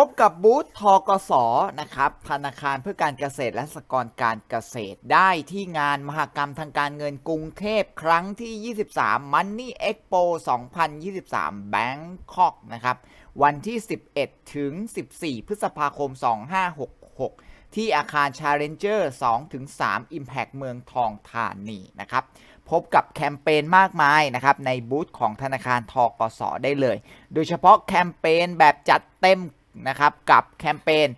พบกับบูธทกสนะครับธนาคารเพื่อการเกษตรและสหกรณ์การเกษตรได้ที่งานมหกรรมทางการเงินกรุงเทพครั้งที่ 23 Money Expo 2023 Bangkok นะครับวันที่ 11 ถึง 14 พฤษภาคม 2566 ที่อาคาร Challenger 2-3 Impact เมืองทองธานีนะครับพบกับแคมเปญมากมายนะครับในบูธของธนาคารทกสได้เลย โดยเฉพาะแคมเปญแบบจัดเต็ม นะครับกับแคมเปญ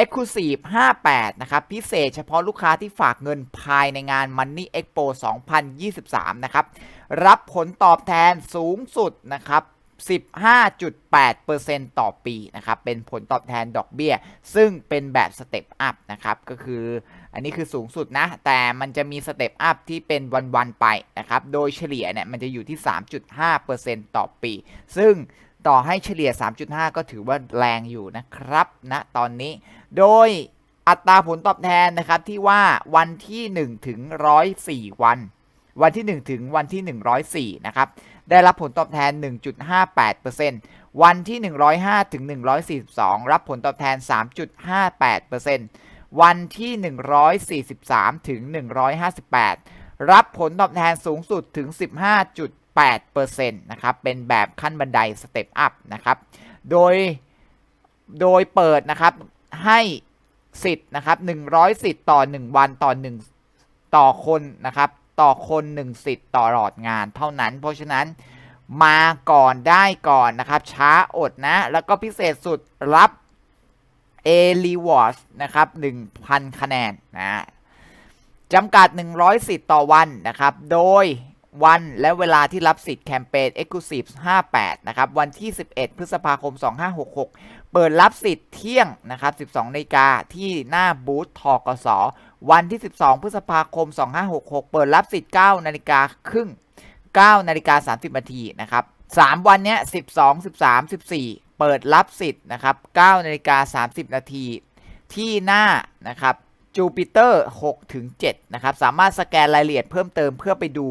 Exclusive 58 นะครับ พิเศษเฉพาะลูกค้าที่ฝากเงินภายในงาน Money Expo 2023 นะครับ รับผลตอบแทนสูงสุดนะครับ 15.8%ต่อปีนะครับ เป็นผลตอบแทนดอกเบี้ย ซึ่งเป็นแบบสเต็ปอัพนะครับ ก็คืออันนี้คือสูงสุดนะ แต่มันจะมีสเต็ปอัพที่เป็นวัน ๆ ไปนะครับ โดยเฉลี่ยเนี่ยมันจะอยู่ที่ 3.5%ต่อปี ซึ่ง ต่อให้เฉลี่ย 3.5 ก็ถือว่าแรงอยู่นะครับณนะตอนนี้ โดยอัตราผลตอบแทนนะครับที่ว่าวันที่ 1 ถึง 104 วัน วันที่ 1 ถึงวันที่ 104 นะครับ ได้รับผลตอบแทน 1.58%วันที่ 105 ถึง 142 รับผลตอบแทน 3.58%วันที่ 143 ถึง 158 รับผลตอบแทนสูงสุดถึง 8%นะครับ เป็นแบบขั้นบันไดสเต็ปอัพนะครับ โดย โดยเปิดนะครับ ให้สิทธิ์นะครับ100 สิทธิ์ต่อ 1 วันต่อ 1 ต่อคนนะครับ ต่อคน 1 สิทธิ์ต่อหลอดงานเท่านั้น เพราะฉะนั้นมาก่อนได้ก่อนนะครับ ช้าอดนะ แล้วก็พิเศษสุดรับ A Rewards นะครับ 1,000 คะแนนนะจำกัด 100 สิทธิ์ต่อวันนะครับ โดย วันและเวลาที่รับสิทธิ์แคมเปญ Exclusive 58 นะครับ วันที่ 11 พฤษภาคม 2566 เปิดรับสิทธิ์เที่ยงนะครับ 12นาฬิกาที่หน้าบูธทกส วันที่ 12 พฤษภาคม 2566 เปิดรับสิทธิ์ 9 นาฬิกาครึ่ง 9 นาฬิกา 30นาทีนะครับ 3 วันเนี้ย 12 13 14 เปิดรับสิทธิ์นะครับ 9 นาฬิกา 30 นาทีที่หน้านะครับจูปิเตอร์6ถึง7นะครับ สามารถสแกนรายละเอียดเพิ่มเติมเพื่อไปดู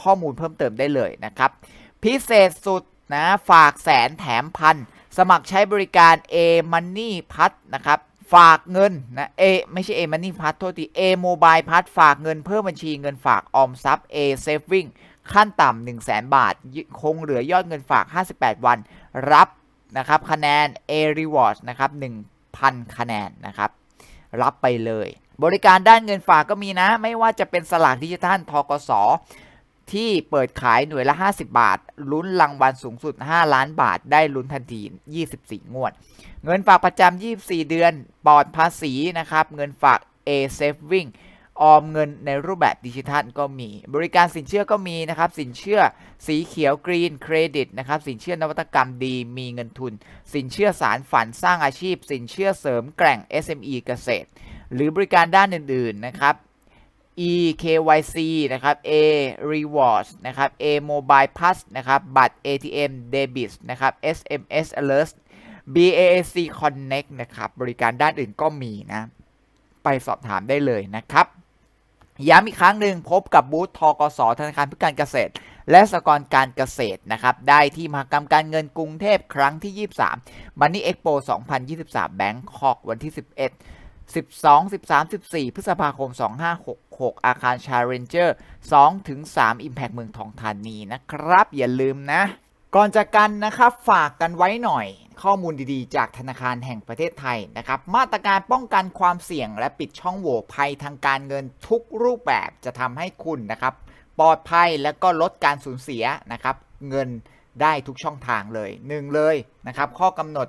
ข้อมูลเพิ่มเติมได้เลยนะครับ พิเศษสุดนะฝากแสนแถมพัน สมัครใช้บริการ A Money พัทนะครับฝากเงินนะ A ไม่ใช่ A Money พัทโทษที A Mobile พัทฝากเงินเพิ่มบัญชีเงินฝากออมทรัพย์ A Saving ขั้นต่ำ1 0 0 0 0แบาท คงเหลือยอดเงินฝาก 58 วัน รับนะครับคะแนน A Rewards นะครับ1,000 คะแนนนะครับ รับไปเลย บริการด้านเงินฝากก็มีนะ ไม่ว่าจะเป็นสลากดิจิทัลทกส ที่เปิดขายหน่วยละ 50 บาท ลุ้นรางวัลสูงสุด 5 ล้านบาท ได้ลุ้นทันที 24 งวด เงินฝากประจำ 24 เดือน ปลอดภาษีนะครับ เงินฝาก A Saving ออมเงินในรูปแบบดิจิทัลก็มี บริการสินเชื่อก็มีนะครับ สินเชื่อสีเขียวกรีนเครดิตนะครับ สินเชื่อนวัตกรรมดีมีเงินทุน สินเชื่อสารฝันสร้างอาชีพ สินเชื่อเสริมแกร่ง SME เกษตร หรือบริการด้านอื่น ๆ นะครับ E KYC นะครับ A Rewards นะครับ A Mobile Plus นะครับ บัตร ATM Debit นะครับ SMS Alert BAC Connect นะครับ บริการด้านอื่นก็มีนะ ไปสอบถามได้เลยนะครับ ย้ำอีกครั้งหนึ่งพบกับบูธทกสธนาคารเพื่อการเกษตร และสหกรณ์การเกษตรนะครับ ได้ที่มหกรรมการเงินกรุงเทพครั้งที่ 23 Money Expo 2023 Bangkok วันที่ 11 12 13 14 พฤษภาคม 2566 อาคาร Challenger 2ถึง3 Impact เมืองทองธานีนะครับ อย่าลืมนะ ก่อนจากกันนะครับฝากกันไว้หน่อย ข้อมูลดีๆ จากธนาคารแห่งประเทศไทยนะครับ มาตรการป้องกันความเสี่ยงและปิดช่องโหว่ภัยทางการเงินทุกรูปแบบจะทำให้คุณนะครับปลอดภัยและก็ลดการสูญเสียนะครับเงินได้ทุกช่องทางเลยหนึ่งเลยนะครับข้อกำหนด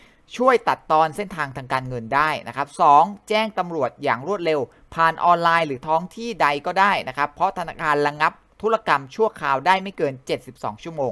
ช่วยตัดตอนเส้นทางทางการเงินได้นะครับ 2. แจ้งตำรวจอย่างรวดเร็ว ผ่านออนไลน์หรือท้องที่ใดก็ได้นะครับ เพราะธนาคารระงับธุรกรรมชั่วคราวได้ไม่เกิน 72 ชั่วโมง